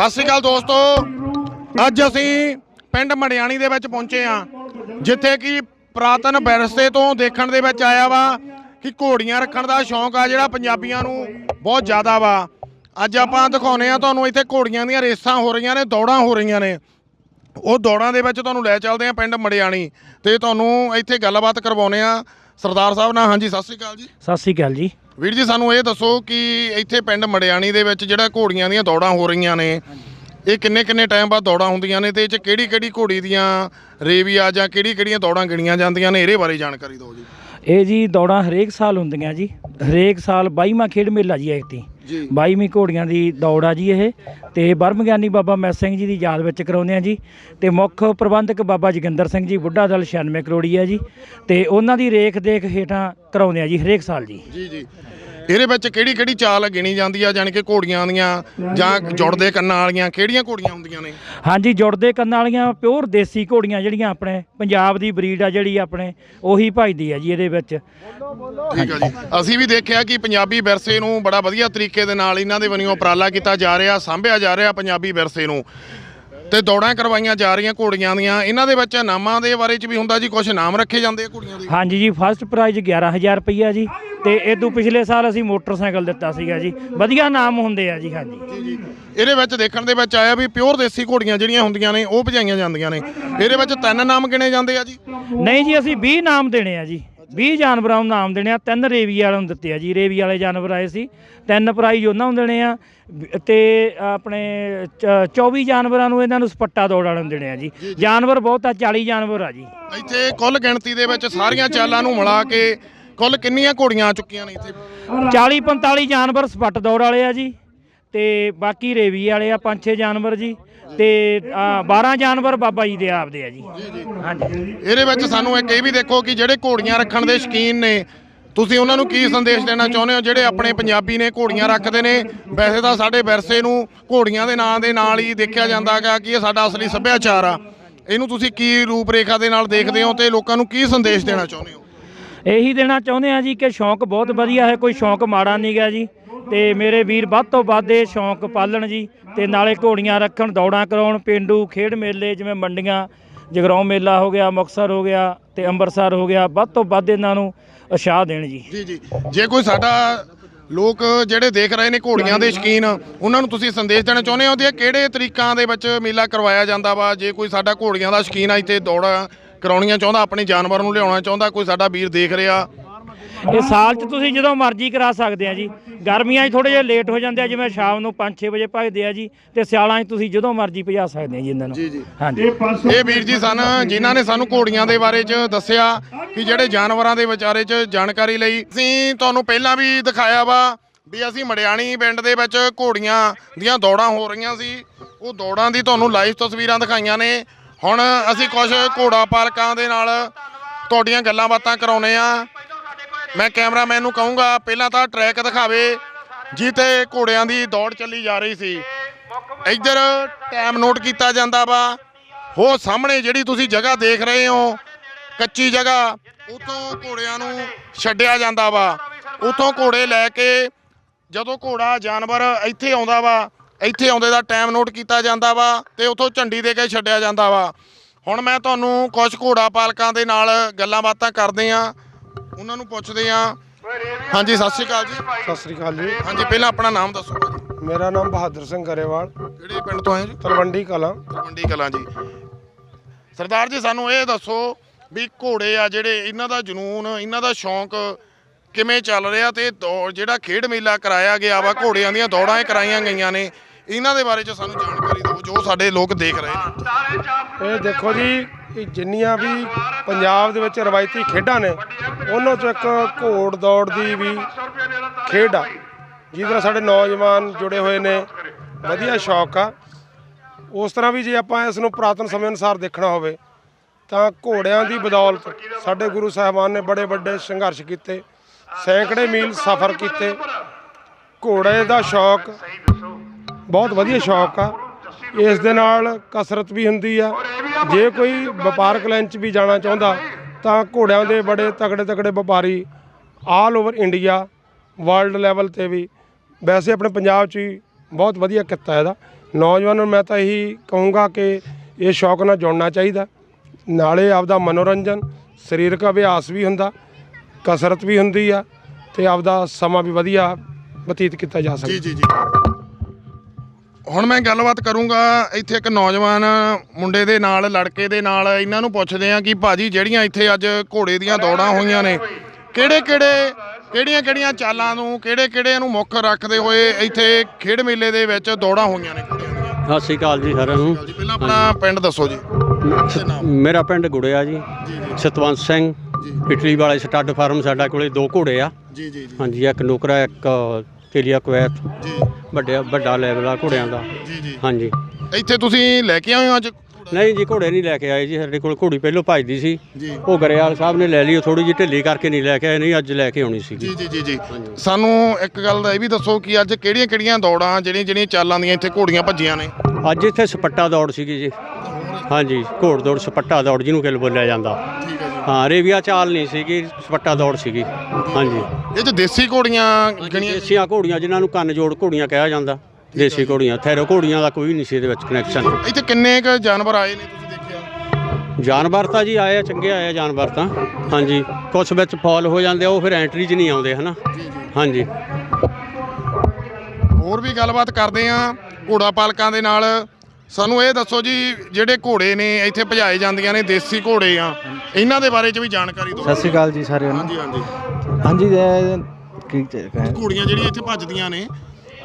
ਸਤਿ ਸ਼੍ਰੀ ਅਕਾਲ ਦੋਸਤੋ। ਅੱਜ ਅਸੀਂ ਪਿੰਡ ਮੜਿਆਣੀ ਦੇ ਵਿੱਚ ਪਹੁੰਚੇ ਹਾਂ, ਜਿੱਥੇ ਕਿ ਪ੍ਰਾਤਨ ਵਿਰਸੇ ਤੋਂ ਦੇਖਣ ਦੇ ਵਿੱਚ ਆਇਆ ਵਾ ਕਿ ਘੋੜੀਆਂ ਰੱਖਣ ਦਾ ਸ਼ੌਂਕ ਆ ਜਿਹੜਾ ਪੰਜਾਬੀਆਂ ਨੂੰ ਬਹੁਤ ਜ਼ਿਆਦਾ ਵਾ। ਅੱਜ ਆਪਾਂ ਦਿਖਾਉਨੇ ਆ ਤੁਹਾਨੂੰ ਇੱਥੇ ਘੋੜੀਆਂ ਦੀਆਂ ਰੇਸਾਂ ਹੋ ਰਹੀਆਂ ਨੇ, ਦੌੜਾਂ ਹੋ ਰਹੀਆਂ ਨੇ। ਉਹ ਦੌੜਾਂ ਦੇ ਵਿੱਚ ਤੁਹਾਨੂੰ ਲੈ ਚੱਲਦੇ ਆ ਪਿੰਡ ਮੜਿਆਣੀ ਤੇ ਤੁਹਾਨੂੰ ਇੱਥੇ ਗੱਲਬਾਤ ਕਰਵਾਉਨੇ ਆ ਸਰਦਾਰ ਸਾਹਿਬ ਨਾਲ, ਹਾਂਜੀ, ਸਤਿ ਸ਼੍ਰੀ ਅਕਾਲ ਜੀ। ਸਤਿ ਸ੍ਰੀ ਅਕਾਲ ਜੀ। ਵੀਰ ਜੀ, ਸਾਨੂੰ ਇਹ ਦੱਸੋ ਕਿ ਇੱਥੇ ਪਿੰਡ ਮੜਿਆਣੀ ਦੇ ਵਿੱਚ ਜਿਹੜਾ ਘੋੜੀਆਂ ਦੀਆਂ ਦੌੜਾਂ ਹੋ ਰਹੀਆਂ ਨੇ, ਇਹ ਕਿੰਨੇ ਕਿੰਨੇ ਟਾਈਮ ਬਾਅਦ ਦੌੜਾਂ ਹੁੰਦੀਆਂ ਨੇ ਤੇ ਇਹ ਚ ਕਿਹੜੀ ਕਿਹੜੀ ਘੋੜੀ ਦੀਆਂ ਰੇਵੀਆ ਜਾਂ ਕਿਹੜੀ ਕਿਹੜੀਆਂ ਦੌੜਾਂ ਗਿਣੀਆਂ ਜਾਂਦੀਆਂ ਨੇ, ਇਹਦੇ ਬਾਰੇ ਜਾਣਕਾਰੀ ਦਿਓ ਜੀ। ਇਹ ਜੀ ਦੌੜਾਂ ਹਰੇਕ ਸਾਲ ਹੁੰਦੀਆਂ ਜੀ। ਹਰੇਕ ਸਾਲ 22ਵਾਂ ਖੇਡ ਮੇਲਾ ਜੀ ਐਕਤੀ ਜੀ। 22ਵੀਂ ਘੋੜੀਆਂ ਦੀ ਦੌੜ ਆ ਜੀ ਇਹ। ਤੇ ਬਰਮ ਗਿਆਨੀ ਬਾਬਾ ਮੈਸ ਸਿੰਘ ਜੀ ਦੀ ਯਾਦ ਵਿੱਚ ਕਰਾਉਂਦੇ ਆ ਜੀ। ਤੇ ਮੁੱਖ ਪ੍ਰਬੰਧਕ ਬਾਬਾ ਜੋਗਿੰਦਰ ਸਿੰਘ ਜੀ ਬੁੱਢਾ ਦਲ 96 ਕਰੋੜੀ ਆ ਜੀ। ਤੇ ਉਹਨਾਂ ਦੀ ਰੇਖ ਦੇਖ ਹੇਠਾਂ ਕਰਾਉਂਦੇ ਆ ਜੀ ਹਰੇਕ ਸਾਲ ਜੀ। ਜੀ ਜੀ। ਇਹਦੇ ਵਿੱਚ ਕਿਹੜੀ ਕਿਹੜੀ ਚਾਲ ਗਿਣੀ ਜਾਂਦੀ ਆ ਜਾਣੀ ਕਿ ਘੋੜੀਆਂ ਦੀਆਂ ਜਾਂ ਜੁੜਦੇ ਕੰਨਾਂ ਵਾਲੀਆਂ ਕਿਹੜੀਆਂ ਘੋੜੀਆਂ ਹੁੰਦੀਆਂ ਨੇ? ਹਾਂਜੀ ਜੁੜਦੇ ਕੰਨਾਂ ਵਾਲੀਆਂ ਪਿਓਰ ਦੇਸੀ ਘੋੜੀਆਂ ਜਿਹੜੀਆਂ ਆਪਣੇ ਪੰਜਾਬ ਦੀ ਬਰੀਡ ਆ ਜਿਹੜੀ ਆਪਣੇ ਉਹੀ ਭਜਦੀ ਆ ਜੀ ਇਹਦੇ ਵਿੱਚ। ਠੀਕ ਆ ਜੀ। ਅਸੀਂ ਵੀ ਦੇਖਿਆ ਕਿ ਪੰਜਾਬੀ ਵਿਰਸੇ ਨੂੰ ਬੜਾ ਵਧੀਆ ਤਰੀਕੇ ਦੇ ਨਾਲ ਇਹਨਾਂ ਦੇ ਵੱਲੋਂ ਉਪਰਾਲਾ ਕੀਤਾ ਜਾ ਰਿਹਾ ਸਾਂਭਿਆ ਜਾ ਰਿਹਾ ਪੰਜਾਬੀ ਵਿਰਸੇ ਨੂੰ। ਤੇ ਦੌੜਾਂ ਕਰਵਾਈਆਂ ਜਾ ਰਹੀਆਂ ਘੋੜੀਆਂ ਦੀਆਂ। ਇਹਨਾਂ ਦੇ ਵਿੱਚ ਨਾਮਾਂ ਦੇ ਬਾਰੇ ਚ ਵੀ ਹੁੰਦਾ ਜੀ ਕੁਝ ਨਾਮ ਰੱਖੇ ਜਾਂਦੇ ਆ ਘੋੜੀਆਂ ਦੇ। ਹਾਂਜੀ ਜੀ ਫਸਟ ਪ੍ਰਾਈਜ਼ 11000 ਰੁਪਈਆ ਜੀ ਤੇ ਇਦੋਂ ਪਿਛਲੇ ਸਾਲ ਅਸੀਂ ਮੋਟਰਸਾਈਕਲ ਦਿੱਤਾ ਸੀਗਾ ਜੀ। ਵਧੀਆ ਨਾਮ ਹੁੰਦੇ ਆ ਜੀ ਹਾਂਜੀ। ਜੀ ਜੀ। ਇਹਦੇ ਵਿੱਚ ਦੇਖਣ ਦੇ ਵਿੱਚ ਆਇਆ ਵੀ ਪਿਓਰ ਦੇਸੀ ਘੋੜੀਆਂ ਜਿਹੜੀਆਂ ਹੁੰਦੀਆਂ ਨੇ ਉਹ ਭਜਾਈਆਂ ਜਾਂਦੀਆਂ ਨੇ। ਇਹਦੇ ਵਿੱਚ ਤਿੰਨ ਨਾਮ ਗਿਣੇ ਜਾਂਦੇ ਆ ਜੀ। ਨਹੀਂ ਜੀ ਅਸੀਂ 20 ਨਾਮ ਦੇਣੇ ਆ ਜੀ। 20 ਜਾਨਵਰਾਂ ਨੂੰ ਨਾਮ ਦੇਣੇ ਆ ਤਿੰਨ ਰੇਵੀ ਵਾਲਿਆਂ ਨੂੰ ਦਿੱਤੇ ਆ ਜੀ। ਰੇਵੀ ਵਾਲੇ ਜਾਨਵਰ ਆਏ ਸੀ ਤਿੰਨ ਪ੍ਰਾਈਜ਼ ਉਹਨਾਂ ਨੂੰ ਦੇਣੇ ਆ ਤੇ ਆਪਣੇ ਚ- 24 ਜਾਨਵਰਾਂ ਨੂੰ ਇਹਨਾਂ ਨੂੰ ਸਪੱਟਾ ਦੌੜ ਵਾਲਿਆਂ ਨੂੰ ਦੇਣੇ ਆ ਜੀ। ਜਾਨਵਰ ਬਹੁਤ ਆ 40 ਜਾਨਵਰ ਆ ਜੀ। ਇੱਥੇ ਕੁੱਲ ਗਿਣਤੀ ਦੇ ਵਿੱਚ ਸਾਰੀਆਂ ਚਾਲਾਂ ਨੂੰ ਮਿਲਾ ਕੇ ਕੁੱਲ ਕਿੰਨੀਆਂ ਘੋੜੀਆਂ ਆ ਚੁੱਕੀਆਂ ਨੇ ਇੱਥੇ? 40 45 ਜਾਨਵਰ ਸਪੱਟ ਦੌੜ ਵਾਲੇ ਆ ਜੀ ਤੇ ਬਾਕੀ ਰੇਵੀ ਵਾਲੇ ਆ ਪੰਜ ਛੇ ਜਾਨਵਰ ਜੀ। ਤੇ ਆ, 12 ਜਾਨਵਰ ਬਾਬਾ ਜੀ ਦੇ ਆਪਦੇ ਆ ਜੀ। ਹਾਂਜੀ। ਇਹਦੇ ਵਿੱਚ ਸਾਨੂੰ ਇੱਕ ਇਹ ਵੀ ਦੇਖੋ ਕਿ ਜਿਹੜੇ ਘੋੜੀਆਂ ਰੱਖਣ ਦੇ ਸ਼ੌਕੀਨ ਨੇ ਤੁਸੀਂ ਉਹਨਾਂ ਨੂੰ ਕੀ ਸੰਦੇਸ਼ ਦੇਣਾ ਚਾਹੁੰਦੇ ਹੋ? ਜਿਹੜੇ ਆਪਣੇ ਪੰਜਾਬੀ ਨੇ ਘੋੜੀਆਂ ਰੱਖਦੇ ਨੇ ਵੈਸੇ ਤਾਂ ਸਾਡੇ ਵਿਰਸੇ ਨੂੰ ਘੋੜੀਆਂ ਦੇ ਨਾਂ ਦੇ ਨਾਲ ਹੀ ਦੇਖਿਆ ਜਾਂਦਾ ਹੈਗਾ ਕਿ ਇਹ ਸਾਡਾ ਅਸਲੀ ਸੱਭਿਆਚਾਰ ਆ। ਇਹਨੂੰ ਤੁਸੀਂ ਕੀ ਰੂਪ ਰੇਖਾ ਦੇ ਨਾਲ ਦੇਖਦੇ ਹੋ ਤੇ ਲੋਕਾਂ ਨੂੰ ਕੀ ਸੰਦੇਸ਼ ਦੇਣਾ ਚਾਹੁੰਦੇ ਹੋ? ਇਹੀ ਦੇਣਾ ਚਾਹੁੰਦੇ ਆ ਜੀ ਕਿ ਸ਼ੌਂਕ ਬਹੁਤ ਵਧੀਆ ਹੈ ਕੋਈ ਸ਼ੌਂਕ ਮਾੜਾ ਨਹੀਂ ਗਾ ਜੀ। ਤੇ ਮੇਰੇ ਵੀਰ ਵੱਧ ਤੋਂ ਵੱਧ ਇਹ ਸ਼ੌਂਕ ਪਾਲਣ ਜੀ। ਤੇ ਨਾਲੇ ਘੋੜੀਆਂ ਰੱਖਣ, ਦੌੜਾਂ ਕਰਾਉਣ, ਪਿੰਡੂ ਖੇਡ ਮੇਲੇ ਜਿਵੇਂ ਮੰਡੀਆਂ, ਜਗਰਾਉਂ ਮੇਲਾ ਹੋ ਗਿਆ, ਮੁਕਤਸਰ ਹੋ ਗਿਆ ਤੇ ਅੰਮ੍ਰਿਤਸਰ ਹੋ ਗਿਆ, ਵੱਧ ਤੋਂ ਵੱਧ ਇਹਨਾਂ ਨੂੰ ਉਤਸ਼ਾਹ ਦੇਣ ਜੀ। ਜੀ ਜੀ। ਜੇ ਕੋਈ ਸਾਡਾ ਲੋਕ ਜਿਹੜੇ ਦੇਖ ਰਹੇ ਨੇ ਘੋੜੀਆਂ ਦੇ ਸ਼ੌਕੀਨ, ਉਹਨਾਂ ਨੂੰ ਤੁਸੀਂ ਸੰਦੇਸ਼ ਦੇਣਾ ਚਾਹੁੰਦੇ ਹੋ ਕਿ ਕਿਹੜੇ ਤਰੀਕਾਂ ਦੇ ਵਿੱਚ ਮੇਲਾ ਕਰਵਾਇਆ ਜਾਂਦਾ ਵਾ? ਜੇ ਕੋਈ ਸਾਡਾ ਘੋੜੀਆਂ ਦਾ ਸ਼ੌਕੀਨ ਆ, ਇੱਥੇ ਦੌੜਾਂ ਕਰਾਉਣੀਆਂ ਚਾਹੁੰਦਾ, ਆਪਣੇ ਜਾਨਵਰ ਨੂੰ ਲਿਆਉਣਾ ਚਾਹੁੰਦਾ, ਕੋਈ ਸਾਡਾ ਵੀਰ ਦੇਖ ਰਿਹਾ ਇਹ ਸਾਲ 'ਚ ਤੁਸੀਂ ਜਦੋਂ ਮਰਜ਼ੀ ਕਰਾ ਸਕਦੇ ਆ ਜੀ। ਗਰਮੀਆਂ 'ਚ ਥੋੜੇ ਜਿਹਾ ਲੇਟ ਹੋ ਜਾਂਦੇ ਆ ਜਿਵੇਂ ਸ਼ਾਮ ਨੂੰ 5-6 ਵਜੇ ਭਜਦੇ ਆ ਜੀ ਤੇ ਸਿਆਲਾਂ 'ਚ ਤੁਸੀਂ ਜਦੋਂ ਮਰਜ਼ੀ ਭਜਾ ਸਕਦੇ ਆ ਜੀ ਇਹਨਾਂ ਨੂੰ। ਜੀ ਜੀ। ਹਾਂਜੀ। ਇਹ ਵੀਰ ਜੀ ਸਨ ਜਿਨ੍ਹਾਂ ਨੇ ਸਾਨੂੰ ਘੋੜੀਆਂ ਦੇ ਬਾਰੇ ਚ ਦੱਸਿਆ ਕਿ ਜਿਹੜੇ ਜਾਨਵਰਾਂ ਦੇ ਵਿਚਾਰੇ ਚ ਜਾਣਕਾਰੀ ਲਈ। ਅਸੀਂ ਤੁਹਾਨੂੰ ਪਹਿਲਾਂ ਵੀ ਦਿਖਾਇਆ ਵਾ ਵੀ ਅਸੀਂ ਮੜਿਆਣੀ ਪਿੰਡ ਦੇ ਵਿੱਚ ਘੋੜੀਆਂ ਦੀਆਂ ਦੌੜਾਂ ਹੋ ਰਹੀਆਂ ਸੀ। ਉਹ ਦੌੜਾਂ ਦੀ ਤੁਹਾਨੂੰ ਲਾਈਵ ਤਸਵੀਰਾਂ ਦਿਖਾਈਆਂ ਨੇ। ਹੁਣ ਅਸੀਂ ਕੁਝ ਘੋੜਾ ਪਾਲਕਾਂ ਦੇ ਨਾਲ ਤੁਹਾਡੀਆਂ ਗੱਲਾਂ ਬਾਤਾਂ ਕਰਾਉਨੇ ਆ ਮੈਂ ਕੈਮਰਾਮੈਨ ਨੂੰ ਕਹੂੰਗਾ, ਪਹਿਲਾਂ ਤਾਂ ਟਰੈਕ ਦਿਖਾਵੇ ਜਿੱਤੇ ਘੋੜਿਆਂ ਦੀ ਦੌੜ ਚੱਲੀ ਜਾ ਰਹੀ ਸੀ। ਇੱਧਰ ਟਾਈਮ ਨੋਟ ਕੀਤਾ ਜਾਂਦਾ ਵਾ। ਉਹ ਸਾਹਮਣੇ ਜਿਹੜੀ ਤੁਸੀਂ ਜਗ੍ਹਾ ਦੇਖ ਰਹੇ ਹੋ, ਕੱਚੀ ਜਗ੍ਹਾ ਉਤੋਂ ਘੋੜਿਆਂ ਨੂੰ ਛੱਡਿਆ ਜਾਂਦਾ ਵਾ। ਉਤੋਂ ਘੋੜੇ ਲੈ ਕੇ ਜਦੋਂ ਘੋੜਾ, ਜਾਨਵਰ ਇੱਥੇ ਆਉਂਦਾ ਵਾ, ਇੱਥੇ ਆਉਂਦੇ ਦਾ ਟਾਈਮ ਨੋਟ ਕੀਤਾ ਜਾਂਦਾ ਵਾ ਤੇ ਉਥੋਂ ਝੰਡੀ ਦੇ ਕੇ ਛੱਡਿਆ ਜਾਂਦਾ ਵਾ। ਹੁਣ ਮੈਂ ਤੁਹਾਨੂੰ ਕੁਝ ਘੋੜਾ ਪਾਲਕਾਂ ਦੇ ਨਾਲ ਗੱਲਾਂ ਬਾਤਾਂ ਕਰਦੇ ਆ ਉਹਨਾਂ ਨੂੰ ਪੁੱਛਦੇ ਆ ਹਾਂਜੀ ਸਤਿ ਸ਼੍ਰੀ ਅਕਾਲ ਜੀ। ਸਤਿ ਸ੍ਰੀ ਅਕਾਲ ਜੀ। ਹਾਂਜੀ ਪਹਿਲਾਂ ਆਪਣਾ ਨਾਮ ਦੱਸੋ ਭਾਜੀ। ਮੇਰਾ ਨਾਮ ਬਹਾਦਰ ਸਿੰਘ ਗਰੇਵਾਲ। ਕਿਹੜੇ ਪਿੰਡ ਤੋਂ ਆਏ ਜੀ? ਤਲਵੰਡੀ ਕਲਾਂ। ਤਲਵੰਡੀ ਕਲਾਂ ਜੀ। ਸਰਦਾਰ ਜੀ ਸਾਨੂੰ ਇਹ ਦੱਸੋ ਵੀ ਘੋੜੇ ਆ ਜਿਹੜੇ ਇਹਨਾਂ ਦਾ ਜਨੂਨ ਇਹਨਾਂ ਦਾ ਸ਼ੌਂਕ ਕਿਵੇਂ ਚੱਲ ਰਿਹਾ ਤੇ ਦੌੜ ਜਿਹੜਾ ਖੇਡ ਮੇਲਾ ਕਰਾਇਆ ਗਿਆ ਵਾ ਘੋੜਿਆਂ ਦੀਆਂ ਦੌੜਾਂ ਇਹ ਕਰਾਈਆਂ ਗਈਆਂ ਨੇ। ਇਹਨਾਂ ਦੇ ਬਾਰੇ ਚ ਸਾਨੂੰ ਜਾਣਕਾਰੀ ਦਿਓ ਜੋ ਸਾਡੇ ਲੋਕ ਦੇਖ ਰਹੇ ਨੇ। ਇਹ ਦੇਖੋ ਜੀ ਇਹ ਜਿੰਨੀਆਂ ਵੀ ਪੰਜਾਬ ਦੇ ਵਿੱਚ ਰਵਾਇਤੀ ਖੇਡਾਂ ਨੇ, ਉਹਨਾਂ ਚੋਂ ਇੱਕ ਘੋੜ ਦੌੜ ਦੀ ਵੀ ਖੇਡ ਆ। ਜਿਹਦੇ ਨਾਲ ਸਾਡੇ ਨੌਜਵਾਨ ਜੁੜੇ ਹੋਏ ਨੇ, ਵਧੀਆ ਸ਼ੌਕ ਆ। ਉਸ ਤਰ੍ਹਾਂ ਵੀ ਜੇ ਆਪਾਂ ਇਸ ਨੂੰ ਪੁਰਾਤਨ ਸਮੇਂ ਅਨੁਸਾਰ ਦੇਖਣਾ ਹੋਵੇ, ਤਾਂ ਘੋੜਿਆਂ ਦੀ ਬਦੌਲਤ ਸਾਡੇ ਗੁਰੂ ਸਾਹਿਬਾਨ ਨੇ ਬੜੇ ਵੱਡੇ ਸੰਘਰਸ਼ ਕੀਤੇ, ਸੈਂਕੜੇ ਮੀਲ ਸਫ਼ਰ ਕੀਤੇ। ਘੋੜੇ ਦਾ ਸ਼ੌਕ ਬਹੁਤ ਵਧੀਆ ਸ਼ੌਕ ਆ। ਇਸ ਦੇ ਨਾਲ ਕਸਰਤ ਵੀ ਹੁੰਦੀ ਆ। ਜੇ ਕੋਈ ਵਪਾਰਕ ਲਾਈਨ 'ਚ ਵੀ ਜਾਣਾ ਚਾਹੁੰਦਾ ਤਾਂ ਘੋੜਿਆਂ ਦੇ ਬੜੇ ਤਗੜੇ ਤਗੜੇ ਵਪਾਰੀ all over India world level ਤੇ ਵੀ। ਵੈਸੇ ਆਪਣੇ ਪੰਜਾਬ 'ਚ ਹੀ ਬਹੁਤ ਵਧੀਆ ਕਿੱਤਾ ਇਹਦਾ। ਨੌਜਵਾਨਾਂ ਨੂੰ ਮੈਂ ਤਾਂ ਇਹੀ ਕਹੂੰਗਾ ਕਿ ਇਹ ਸ਼ੌਕ ਨਾਲ ਜੁੜਨਾ ਚਾਹੀਦਾ। ਨਾਲੇ ਆਪਦਾ ਮਨੋਰੰਜਨ ਸਰੀਰਕ ਅਭਿਆਸ ਵੀ ਹੁੰਦਾ ਕਸਰਤ ਵੀ ਹੁੰਦੀ ਆ ਤੇ ਆਪਦਾ ਸਮਾਂ ਵੀ ਵਧੀਆ ਬਤੀਤ ਕੀਤਾ ਜਾ ਸਕਦਾ। ਜੀ ਜੀ ਜੀ। ਹੁਣ ਮੈਂ ਗੱਲਬਾਤ ਕਰੂੰਗਾ ਇੱਥੇ ਇੱਕ ਨੌਜਵਾਨ ਮੁੰਡੇ ਦੇ ਨਾਲ ਲੜਕੇ ਦੇ ਨਾਲ ਇਹਨਾਂ ਨੂੰ ਪੁੱਛਦੇ ਆ ਕਿ ਭਾਜੀ ਜਿਹੜੀਆਂ ਇੱਥੇ ਅੱਜ ਘੋੜੇ ਦੀਆਂ ਦੌੜਾਂ ਹੋਈਆਂ ਨੇ ਕਿਹੜੇ ਕਿਹੜੇ ਕਿਹੜੀਆਂ ਕਿਹੜੀਆਂ ਚਾਲਾਂ ਨੂੰ ਕਿਹੜੇ ਕਿਹੜੇ ਨੂੰ ਮੁੱਖ ਰੱਖਦੇ ਹੋਏ ਇੱਥੇ ਖੇਡ ਮੇਲੇ ਦੇ ਵਿੱਚ ਦੌੜਾਂ ਹੋਈਆਂ ਨੇ? ਸਤਿ ਸ਼੍ਰੀ ਅਕਾਲ ਜੀ ਸਾਰਿਆਂ ਨੂੰ। ਜੀ। ਪਹਿਲਾਂ ਆਪਣਾ ਪਿੰਡ ਦੱਸੋ ਜੀ। ਮੇਰਾ ਪਿੰਡ ਗੁੜਿਆ ਜੀ। ਸਤਵੰਤ ਸਿੰਘ। ਇਟਲੀ ਵਾਲੇ ਸਟੱਡ ਫਾਰਮ ਸਾਡਾ ਕੋਲੇ ਦੋ ਘੋੜੇ ਆ। ਜੀ ਜੀ। ਹਾਂਜੀ ਇੱਕ ਨੁਕਰਾ ਇੱਕ ਤੇਲੀਆ ਕੁਵੈਤ ਜੀ। ਵੱਡੇ ਵੱਡਾ ਲੈਵਲ ਆ ਘੋੜਿਆਂ ਦਾ। ਜੀ ਜੀ। ਹਾਂਜੀ। ਇੱਥੇ ਤੁਸੀਂ ਲੈ ਕੇ ਆਏ ਹੋ ਅੱਜ? ਨਹੀਂ ਜੀ ਘੋੜੇ ਨਹੀਂ ਲੈ ਕੇ ਆਏ ਜੀ ਸਾਡੇ ਕੋਲ ਘੋੜੀ ਪਹਿਲੋਂ ਭਜਦੀ ਸੀ। ਜੀ। ਉਹ ਗਰੇਵਾਲ ਸਾਹਿਬ ਨੇ ਲੈ ਲਈ ਥੋੜੀ ਜਿਹੀ ਢਿੱਲੀ ਕਰਕੇ ਨਹੀਂ ਲੈ ਕੇ ਆਏ ਨਹੀਂ ਅੱਜ ਲੈ ਕੇ ਆਉਣੀ ਸੀਗੀ ਜੀ ਜੀ ਜੀ ਜੀ। ਸਾਨੂੰ ਇੱਕ ਗੱਲ ਦਾ ਇਹ ਵੀ ਦੱਸੋ ਕਿ ਅੱਜ ਕਿਹੜੀਆਂ ਕਿਹੜੀਆਂ ਦੌੜਾਂ ਜਿਹੜੀਆਂ ਜਿਹੜੀਆਂ ਚਾਲਾਂ ਦੀਆਂ ਇੱਥੇ ਘੋੜੀਆਂ ਭੱਜੀਆਂ ਨੇ? ਅੱਜ ਇੱਥੇ ਸਪੱਟਾ ਦੌੜ ਸੀਗੀ ਜੀ। ਹਾਂਜੀ ਘੋੜ ਦੌੜ ਸਪੱਟਾ ਦੌੜ ਜਿਹਨੂੰ ਕਿਲ ਬੋਲਿਆ ਜਾਂਦਾ। ਠੀਕ। ਹੈ ਜੀ ਰੇਵੀਆ ਚਾਲ ਨਹੀਂ ਸੀਗੀ ਸਪੱਟਾ ਦੌੜ ਸੀਗੀ। ਹਾਂਜੀ। ਇਹ ਚ ਦੇਸੀ ਘੋੜੀਆਂ ਗਣੀਆਂ ਦੇਸੀਆਂ ਘੋੜੀਆਂ ਜਿਨ੍ਹਾਂ ਨੂੰ ਕੰਨ ਜੋੜ ਘੋੜੀਆਂ ਕਿਹਾ ਜਾਂਦਾ। ਦੇਸੀ ਘੋੜੀਆਂ ਥੈਰੋ ਘੋੜੀਆਂ ਦਾ ਕੋਈ ਨਹੀਂ ਸੀ ਇਹਦੇ ਵਿੱਚ ਕਨੈਕਸ਼ਨ ਇੱਥੇ ਕਿੰਨੇ ਕ ਜਾਨਵਰ ਆਏ ਨੇ ਤੁਸੀਂ ਦੇਖਿਆ? ਜਾਨਵਰ ਤਾਂ ਜੀ ਆਏ ਆ ਚੰਗੇ ਆਏ ਆ ਜਾਨਵਰ ਤਾਂ। ਹਾਂਜੀ। ਕੁਛ ਵਿੱਚ ਫਾਲ ਹੋ ਜਾਂਦੇ ਆ ਉਹ ਫਿਰ ਐਂਟਰੀ 'ਚ ਨਹੀਂ ਆਉਂਦੇ ਹਨਾ? ਜੀ ਜੀ। ਹਾਂਜੀ। ਹੋਰ ਵੀ ਗੱਲਬਾਤ ਕਰਦੇ ਆ ਘੋੜਾ ਪਾਲਕਾਂ ਦੇ ਨਾਲ। ਸਾਨੂੰ ਇਹ ਦੱਸੋ ਜੀ ਜਿਹੜੇ ਘੋੜੇ ਨੇ ਇੱਥੇ ਭਜਾਏ ਜਾਂਦੀਆਂ ਨੇ ਦੇਸੀ ਘੋੜੇ ਆ। ਇਹਨਾਂ ਦੇ ਬਾਰੇ ਚ ਵੀ ਜਾਣਕਾਰੀ ਦਿਓ। ਸਤਿ ਸ਼੍ਰੀ ਅਕਾਲ ਜੀ ਸਾਰਿਆਂ ਨੂੰ। ਹਾਂਜੀ ਹਾਂਜੀ। ਹਾਂਜੀ ਇਹ ਕੀ ਚ- ਘੋੜੀਆਂ ਜਿਹੜੀਆਂ ਇੱਥੇ ਭੱਜਦੀਆਂ ਨੇ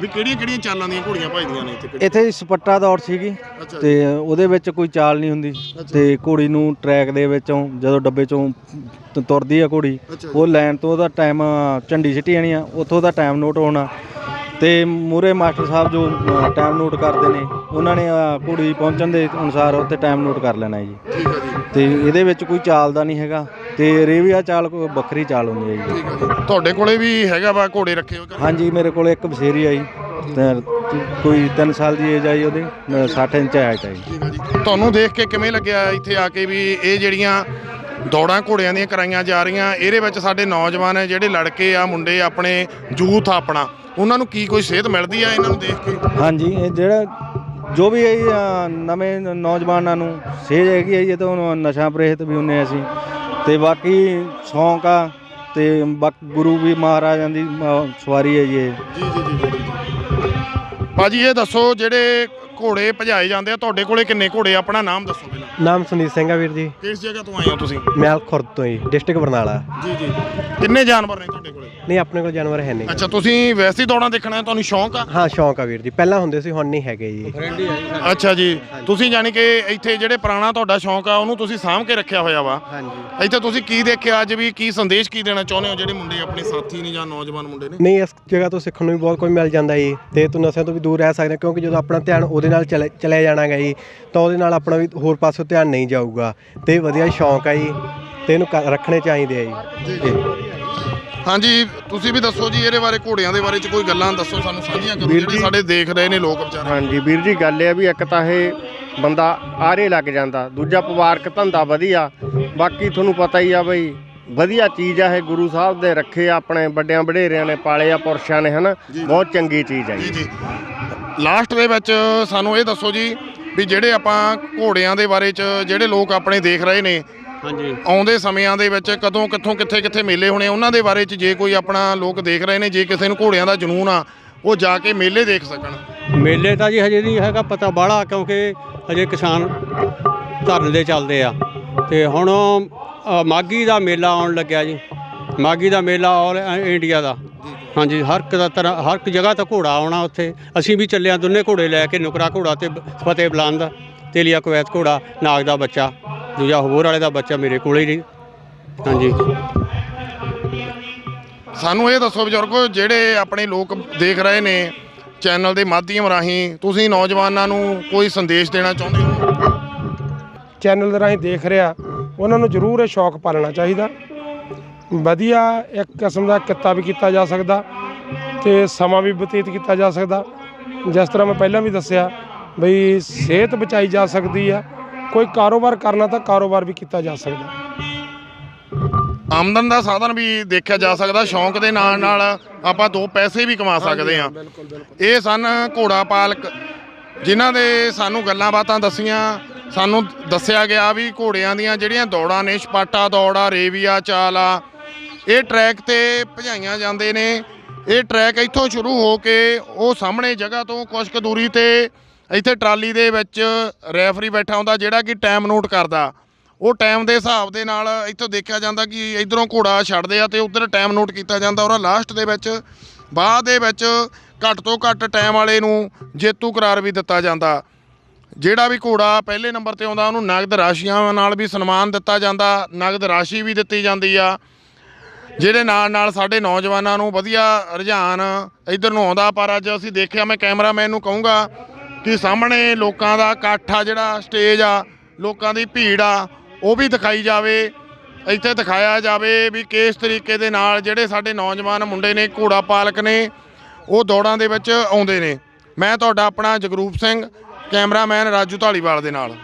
ਵੀ ਕਿਹੜੀਆਂ ਕਿਹੜੀਆਂ ਚਾਲਾਂ ਦੀਆਂ ਘੋੜੀਆਂ ਭੱਜਦੀਆਂ ਨੇ ਇੱਥੇ? ਕਿਹੜੀਆਂ? ਇੱਥੇ ਸਪੱਟਾ ਦੌੜ ਸੀਗੀ ਅੱਛਾ ਤੇ ਉਹਦੇ ਵਿੱਚ ਕੋਈ ਚਾਲ ਨਹੀਂ ਹੁੰਦੀ। ਤੇ ਘੋੜੀ ਨੂੰ ਟਰੈਕ ਦੇ ਵਿੱਚੋਂ ਜਦੋਂ ਡੱਬੇ ਚੋਂ ਤ- ਤੁਰਦੀ ਆ ਘੋੜੀ ਅੱਛਾ ਜੀ। ਉਹ ਲੈਣ ਤੋਂ ਉਹਦਾ ਟਾਈਮ ਝੰਡੀ ਸਿੱਟੀ ਜਾਣੀ ਆ ਉੱਥੋਂ ਦਾ ਟਾਈਮ ਨੋਟ ਹੋਣਾ ਤੇ ਮੂਰੇ ਮਾਸਟਰ ਸਾਹਿਬ ਜੋ ਟਾਈਮ ਨੋਟ ਕਰਦੇ ਨੇ ਉਹਨਾਂ ਨੇ ਘੋੜੀ ਪਹੁੰਚਣ ਦੇ ਅਨੁਸਾਰ ਉੱਥੇ ਟਾਈਮ ਨੋਟ ਕਰ ਲੈਣਾ ਜੀ। ਠੀਕ ਹੈ ਜੀ। ਤੇ ਇਹਦੇ ਵਿੱਚ ਕੋਈ ਚਾਲ ਦਾ ਨਹੀਂ ਹੈਗਾ ਤੇ ਰੇਵੀਆ ਚਾਲ ਕੋਈ ਵੱਖਰੀ ਚਾਲ ਹੁੰਦੀ ਹੈ ਜੀ। ਠੀਕ ਹੈ ਜੀ। ਤੁਹਾਡੇ ਕੋਲੇ ਵੀ ਹੈਗਾ ਵਾ ਘੋੜੇ ਰੱਖੇ ਹੋਏ? ਹਾਂਜੀ ਮੇਰੇ ਕੋਲ ਇੱਕ ਬਸੇਰੀ ਆਈ ਤੇ ਕੋਈ 3 ਸਾਲ ਦੀ ਏਜ ਆਈ ਉਹਦੀ 60 ਇੰਚ ਹਾਈਟ ਆਈ ਠੀਕ ਹੈ ਜੀ। ਤੁਹਾਨੂੰ ਦੇਖ ਕੇ ਕਿਵੇਂ ਲੱਗਿਆ ਇੱਥੇ ਆ ਕੇ ਵੀ ਇਹ ਜਿਹੜੀਆਂ ਦੌੜਾਂ ਘੋੜਿਆਂ ਦੀਆਂ ਕਰਾਈਆਂ ਜਾ ਰਹੀਆਂ। ਇਹਦੇ ਵਿੱਚ ਸਾਡੇ ਨੌਜਵਾਨ ਹੈ ਜਿਹੜੇ ਲੜਕੇ ਆ ਮੁੰਡੇ ਆਪਣੇ ਯੂਥ ਆ ਆਪਣਾ। ਉਹਨਾਂ ਨੂੰ ਕੀ ਕੋਈ ਸੇਧ ਮਿਲਦੀ ਆ ਇਹਨਾਂ ਨੂੰ ਦੇਖ ਕੇ? ਹਾਂਜੀ ਇਹ ਜਿਹੜਾ ਜੋ ਵੀ ਇਹ ਅ, ਨਵੇਂ ਨੌਜਵਾਨਾਂ ਨੂੰ ਸੇਧ ਹੈਗੀ ਹੈ ਇਹ ਤਾਂ ਨਸ਼ਾ ਪ੍ਰੇਰਿਤ ਵੀ ਹੁੰਨੇ ਅਸੀਂ। ਤੇ ਬਾਕੀ ਸ਼ੌਂਕ ਆ ਤੇ ਬਾਕ ਗੁਰੂ ਵੀ ਮਹਾਰਾਜਾਂ ਦੀ ਅ, ਸਵਾਰੀ ਹੈ ਜੀ ਇਹ। ਜੀ ਜੀ ਜੀ ਜੀ। ਭਾਜੀ ਇਹ ਦੱਸੋ ਜਿਹੜੇ ਘੋੜੇ ਭਜਾਏ ਜਾਂਦੇ ਆ ਤੁਹਾਡੇ ਕੋਲੇ ਕਿੰਨੇ ਘੋੜੇ ਆ? ਆਪਣਾ ਨਾਮ ਦੱਸੋ ਪਹਿਲਾਂ। ਨਾਮ ਸੁਨੀਤ ਸਿੰਘ ਆ ਵੀਰ ਜੀ। ਕਿਸ ਜਗ੍ਹਾ ਤੋਂ ਆਏ ਹੋ ਤੁਸੀਂ? ਮੈਲ ਖੁਰਦ ਤੋਂ ਜੀ ਡਿਸਟ੍ਰਿਕਟ ਬਰਨਾਲਾ। ਜੀ ਜੀ। ਕਿੰਨੇ ਜਾਨਵਰ ਨੇ ਤੁਹਾਡੇ ਕੋਲੇ? ਨਹੀਂ ਆਪਣੇ ਕੋਲ ਜਾਨਵਰ ਹੈ ਨਹੀਂ। ਅੱਛਾ ਤੁਸੀਂ ਵੈਸੇ ਹੀ ਦੌੜਾਂ ਦੇਖਣਾ ਤੁਹਾਨੂੰ ਸ਼ੌਂਕ ਆ? ਹਾਂ ਸ਼ੌਂਕ ਆ ਵੀਰ ਜੀ। ਪਹਿਲਾਂ ਹੁੰਦੇ ਸੀ ਹੁਣ ਨਹੀਂ ਹੈਗੇ ਜੀ। ਅੱਛਾ ਜੀ। ਤੁਸੀਂ ਜਾਨੀ ਕਿ ਇੱਥੇ ਜਿਹੜੇ ਪੁਰਾਣਾ ਤੁਹਾਡਾ ਸ਼ੌਂਕ ਆ ਉਹਨੂੰ ਤੁਸੀਂ ਸਾਂਭ ਕੇ ਰੱਖਿਆ ਹੋਇਆ ਵਾ। ਹਾਂਜੀ। ਇੱਥੇ ਤੁਸੀਂ ਕੀ ਦੇਖਿਆ ਅੱਜ ਵੀ ਕੀ ਸੰਦੇਸ਼ ਕੀ ਦੇਣਾ ਚਾਹੁੰਦੇ ਹੋ ਜਿਹੜੇ ਮੁੰਡੇ ਆਪਣੇ ਸਾਥੀ ਨੇ ਜਾਂ ਨੌਜਵਾਨ ਮੁੰਡੇ ਨੇ? ਨਹੀਂ ਇਸ ਜਗ੍ਹਾ ਤੋਂ ਸਿੱਖਣ ਨੂੰ ਵੀ ਬਹੁਤ ਕੁਝ ਮਿਲ ਜਾਂਦਾ ਜੀ। ਤੇ ਤੂੰ ਨਸ਼ਿਆਂ ਤੋਂ ਵੀ ਦੂਰ ਰਹਿ ਸਕਦੇ ਕਿਉਂਕਿ ਜਦੋਂ ਆਪਣਾ ਧਿਆਨ ਉਹਦੇ ਨਾਲ ਚਲੇ ਜਾਣਾਗਾ ਜੀ ਤਾਂ ਉਹਦੇ ਨਾਲ ਆਪਣਾ ਵੀ ਹੋਰ ਪਾਸੋਂ ਧਿਆਨ ਨਹੀਂ ਜਾਊਗਾ। ਤੇ ਵਧੀਆ ਸ਼ੌਂਕ ਆ ਜੀ। ਤੇ ਇਹਨੂੰ ਕ- ਰੱਖਣੇ ਚਾਹੀਦੇ ਆ ਜੀ। ਜੀ ਹਾਂਜੀ ਤੁਸੀਂ ਵੀ ਦੱਸੋ ਜੀ ਇਹਦੇ ਬਾਰੇ ਘੋੜਿਆਂ ਦੇ ਬਾਰੇ ਚ ਕੋਈ ਗੱਲਾਂ ਦੱਸੋ ਸਾਨੂੰ ਸਾਂਝੀਆਂ ਕਰੋ ਜਿਹੜੇ ਸਾਡੇ ਦੇਖ ਰਹੇ ਨੇ ਲੋਕ ਵਿਚਾਰੇ। ਹਾਂਜੀ ਵੀਰ ਜੀ ਗੱਲ ਇਹ ਆ ਵੀ ਇੱਕ ਤਾਂ ਇਹ ਬੰਦਾ ਆਰੇ ਲੱਗ ਜਾਂਦਾ ਦੂਜਾ ਪਰਿਵਾਰਕ ਧੰਦਾ ਵਧੀਆ। ਬਾਕੀ ਤੁਹਾਨੂੰ ਪਤਾ ਹੀ ਆ ਬਈ ਵਧੀਆ ਚੀਜ਼ ਆ ਇਹ ਗੁਰੂ ਸਾਹਿਬ ਦੇ ਰੱਖੇ ਆ, ਆਪਣੇ ਵੱਡਿਆਂ ਵਡੇਰਿਆਂ ਨੇ ਪਾਲੇ ਆ ਪੁਰਸ਼ਾਂ ਨੇ ਹਨਾ। ਬਹੁਤ ਚੰਗੀ ਚੀਜ਼ ਆ ਜੀ। ਜੀ ਜੀ। ਲਾਸਟ ਦੇ ਵਿੱਚ ਸਾਨੂੰ ਇਹ ਦੱਸੋ ਜੀ ਵੀ ਜਿਹੜੇ ਆਪਾਂ ਘੋੜਿਆਂ ਦੇ ਬਾਰੇ ਚ ਜਿਹੜੇ ਲੋਕ ਆਪਣੇ ਦੇਖ ਰਹੇ ਨੇ ਹਾਂਜੀ। ਆਉਂਦੇ ਸਮਿਆਂ ਦੇ ਵਿੱਚ ਕਦੋਂ ਕਿੱਥੋਂ ਕਿੱਥੇ ਕਿੱਥੇ ਮੇਲੇ ਹੋਣੇ ਉਹਨਾਂ ਦੇ ਬਾਰੇ ਚ ਜੇ ਕੋਈ ਆਪਣਾ ਲੋਕ ਦੇਖ ਰਹੇ ਨੇ ਜੇ ਕਿਸੇ ਨੂੰ ਘੋੜਿਆਂ ਦਾ ਜਨੂਨ ਆ ਉਹ ਜਾ ਕੇ ਮੇਲੇ ਦੇਖ ਸਕਣ। ਮੇਲੇ ਤਾਂ ਜੀ ਹਜੇ ਨਹੀਂ ਹੈਗਾ ਪਤਾ ਬਾਹਲਾ ਕਿਉਂਕਿ ਹਜੇ ਕਿਸਾਨ ਧਰਨ ਦੇ ਚੱਲਦੇ ਆ। ਤੇ ਹੁਣ ਮਾਘੀ ਦਾ ਮੇਲਾ ਆਉਣ ਲੱਗਿਆ ਜੀ। ਮਾਘੀ ਦਾ ਮੇਲਾ ਆਲ ਇੰਡੀਆ ਦਾ। ਹਾਂਜੀ ਹਰ ਇੱਕ ਦਾ ਤਰ੍ਹਾਂ ਹਰ ਇੱਕ ਜਗ੍ਹਾ ਤੋਂ ਘੋੜਾ ਆਉਣਾ ਉੱਥੇ। ਅਸੀਂ ਵੀ ਚੱਲੇ ਆ ਦੋਨੇ ਘੋੜੇ ਲੈ ਕੇ ਨੁਕਰਾ ਘੋੜਾ ਤੇ ਫਤਿਹ ਬੁਲੰਦ ਤੇਲੀਆ ਕੁਵੈਤ ਘੋੜਾ ਨਾਗ ਦਾ ਬੱਚਾ ਦੂਜਾ ਹੋਰ ਵਾਲੇ ਦਾ ਬੱਚਾ ਮੇਰੇ ਕੋਲੇ ਹੀ ਨਹੀਂ। ਹਾਂਜੀ। ਸਾਨੂੰ ਇਹ ਦੱਸੋ ਬਜ਼ੁਰਗੋ ਜਿਹੜੇ ਆਪਣੇ ਲੋਕ ਦੇਖ ਰਹੇ ਨੇ ਚੈਨਲ ਦੇ ਮਾਧਿਅਮ ਰਾਹੀਂ ਤੁਸੀਂ ਨੌਜਵਾਨਾਂ ਨੂੰ ਕੋਈ ਸੰਦੇਸ਼ ਦੇਣਾ ਚਾਹੁੰਦੇ ਹੋ? ਚੈਨਲ ਦੇ ਰਾਹੀਂ ਦੇਖ ਰਿਹਾ ਉਹਨਾਂ ਨੂੰ ਜ਼ਰੂਰ ਇਹ ਸ਼ੌਕ ਪਾਲਣਾ ਚਾਹੀਦਾ। ਵਧੀਆ ਇੱਕ ਕਿਸਮ ਦਾ ਕਿੱਤਾ ਵੀ ਕੀਤਾ ਜਾ ਸਕਦਾ ਤੇ ਸਮਾਂ ਵੀ ਬਤੀਤ ਕੀਤਾ ਜਾ ਸਕਦਾ। ਜਿਸ ਤਰ੍ਹਾਂ ਮੈਂ ਪਹਿਲਾਂ ਵੀ ਦੱਸਿਆ ਬਈ ਸਿਹਤ ਬਚਾਈ ਜਾ ਸਕਦੀ ਆ ਕੋਈ ਕਾਰੋਬਾਰ ਕਰਨਾ ਤਾਂ ਕਾਰੋਬਾਰ ਵੀ ਕੀਤਾ ਜਾ ਸਕਦਾ। ਆਮਦਨ ਦਾ ਸਾਧਨ ਵੀ ਦੇਖਿਆ ਜਾ ਸਕਦਾ ਸ਼ੌਂਕ ਦੇ ਨਾਲ ਨਾਲ ਆਪਾਂ ਦੋ ਪੈਸੇ ਵੀ ਕਮਾ ਸਕਦੇ ਆ ਇਹ ਸਨ ਘੋੜਾ ਪਾਲਕ ਜਿਨ੍ਹਾਂ ਦੇ ਸਾਨੂੰ ਗੱਲਾਂ ਬਾਤਾਂ ਦੱਸੀਆਂ। ਸਾਨੂੰ ਦੱਸਿਆ ਗਿਆ ਵੀ ਘੋੜਿਆਂ ਦੀਆਂ ਜਿਹੜੀਆਂ ਦੌੜਾਂ ਨੇ ਛਪਾਟਾ ਦੌੜ ਆ ਰੇਵੀਆ ਚਾਲ ਆ ਇਹ ਟਰੈਕ ਤੇ ਭਜਾਈਆਂ ਜਾਂਦੇ ਨੇ। ਇਹ ਟਰੈਕ ਇੱਥੋਂ ਸ਼ੁਰੂ ਹੋ ਕੇ ਉਹ ਸਾਹਮਣੇ ਜਗ੍ਹਾ ਤੋਂ ਕੁਛ ਕੁ ਦੂਰੀ ਤੇ ਇੱਥੇ ਟਰਾਲੀ ਦੇ ਵਿੱਚ ਰੈਫਰੀ ਬੈਠਾ ਹੁੰਦਾ, ਜਿਹੜਾ ਕਿ ਟਾਈਮ ਨੋਟ ਕਰਦਾ। ਉਹ ਟਾਈਮ ਦੇ ਹਿਸਾਬ ਦੇ ਨਾਲ ਇੱਥੋਂ ਦੇਖਿਆ ਜਾਂਦਾ ਕਿ ਇਧਰੋਂ ਘੋੜਾ ਛੱਡਦੇ ਆ ਤੇ ਉਧਰ ਟਾਈਮ ਨੋਟ ਕੀਤਾ ਜਾਂਦਾ ਔਰ ਲਾਸਟ ਦੇ ਵਿੱਚ, ਬਾਅਦ ਦੇ ਵਿੱਚ ਘੱਟ ਤੋਂ ਘੱਟ ਟਾਈਮ ਵਾਲੇ ਨੂੰ ਜੇਤੂ ਕਰਾਰ ਵੀ ਦਿੱਤਾ ਜਾਂਦਾ। ਜਿਹੜਾ ਵੀ ਘੋੜਾ ਪਹਿਲੇ ਨੰਬਰ ਤੇ ਆਉਂਦਾ, ਉਹਨੂੰ ਨਗਦ ਰਾਸ਼ੀਆਂ ਨਾਲ ਵੀ ਸਨਮਾਨ ਦਿੱਤਾ ਜਾਂਦਾ, ਨਗਦ ਰਾਸ਼ੀ ਵੀ ਦਿੱਤੀ ਜਾਂਦੀ ਆ। ਜਿਹਦੇ ਨਾਲ ਨਾਲ ਸਾਡੇ ਨੌਜਵਾਨਾਂ ਨੂੰ ਵਧੀਆ ਰੁਝਾਨ ਇਧਰ ਨੂੰ ਆਉਂਦਾ, ਪਰ ਅੱਜ ਅਸੀਂ ਦੇਖਿਆ, ਮੈਂ ਕੈਮਰਾਮੈਨ ਨੂੰ ਕਹੂੰਗਾ ਕਿ ਸਾਹਮਣੇ ਲੋਕਾਂ ਦਾ ਇਕੱਠ ਆ ਜਿਹੜਾ ਸਟੇਜ ਆ, ਲੋਕਾਂ ਦੀ ਭੀੜ ਆ, ਉਹ ਵੀ ਦਿਖਾਈ ਜਾਵੇ, ਇੱਥੇ ਦਿਖਾਇਆ ਜਾਵੇ ਵੀ ਕਿਸ ਤਰੀਕੇ ਦੇ ਨਾਲ ਜਿਹੜੇ ਸਾਡੇ ਨੌਜਵਾਨ ਮੁੰਡੇ ਨੇ, ਘੋੜਾ ਪਾਲਕ ਨੇ, ਉਹ ਦੌੜਾਂ ਦੇ ਵਿੱਚ ਆਉਂਦੇ ਨੇ। ਮੈਂ ਤੁਹਾਡਾ ਆਪਣਾ ਜਗਰੂਪ ਸਿੰਘ, ਕੈਮਰਾਮੈਨ ਰਾਜੂ ਢਾਲੀਵਾਲ ਦੇ ਨਾਲ।